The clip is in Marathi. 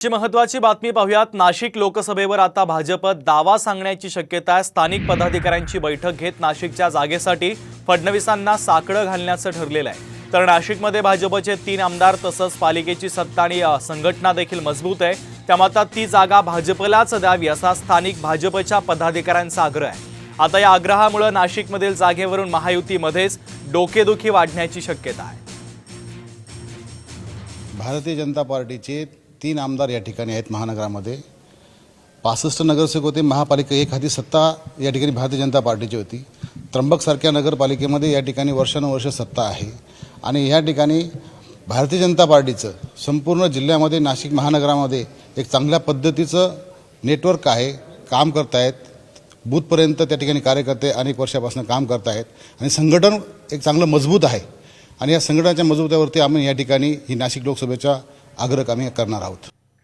ची महत्वाची बातमी पाहूयात. नाशिक लोकसभेवर आता भाजप दावा सांगण्याची शक्यता आहे. स्थानिक पदाधिकाऱ्यांची बैठक घेत नाशिकच्या जागेसाठी फडणवीसांना साकडं घालण्याचं ठरलेलं आहे. तर नाशिकमध्ये भाजपचे तीन आमदार तसंच पालिकेची सत्ता आणि संघटना देखील मजबूत आहे. त्यामुळे आता ती जागा भाजपलाच द्यावी असा स्थानिक भाजपच्या पदाधिकाऱ्यांचा आग्रह आहे. आता या आग्रहामुळे नाशिकमधील जागेवरून महायुतीमध्येच डोकेदुखी वाढण्याची शक्यता आहे. भारतीय जनता पार्टीचे तीन आमदार या ठिकाणी आहेत महानगरामध्ये. पासष्ट नगरसेवक होते महापालिका एक हाती सत्ता या ठिकाणी भारतीय जनता पार्टीची होती. त्र्यंबकसारख्या नगरपालिकेमध्ये या ठिकाणी वर्षानुवर्ष सत्ता आहे. आणि या ठिकाणी भारतीय जनता पार्टीचं संपूर्ण जिल्ह्यामध्ये नाशिक महानगरामध्ये एक चांगल्या पद्धतीचं नेटवर्क आहे काम करतायत. बूथपर्यंत त्या ठिकाणी कार्यकर्ते अनेक वर्षापासून काम करतायत. आणि संघटन एक चांगलं मजबूत आहे. आणि या संघटनाच्या मजबूतावरती आम्ही या ठिकाणी ही नाशिक लोकसभेच्या आग्रह आम्ही करणार आहोत.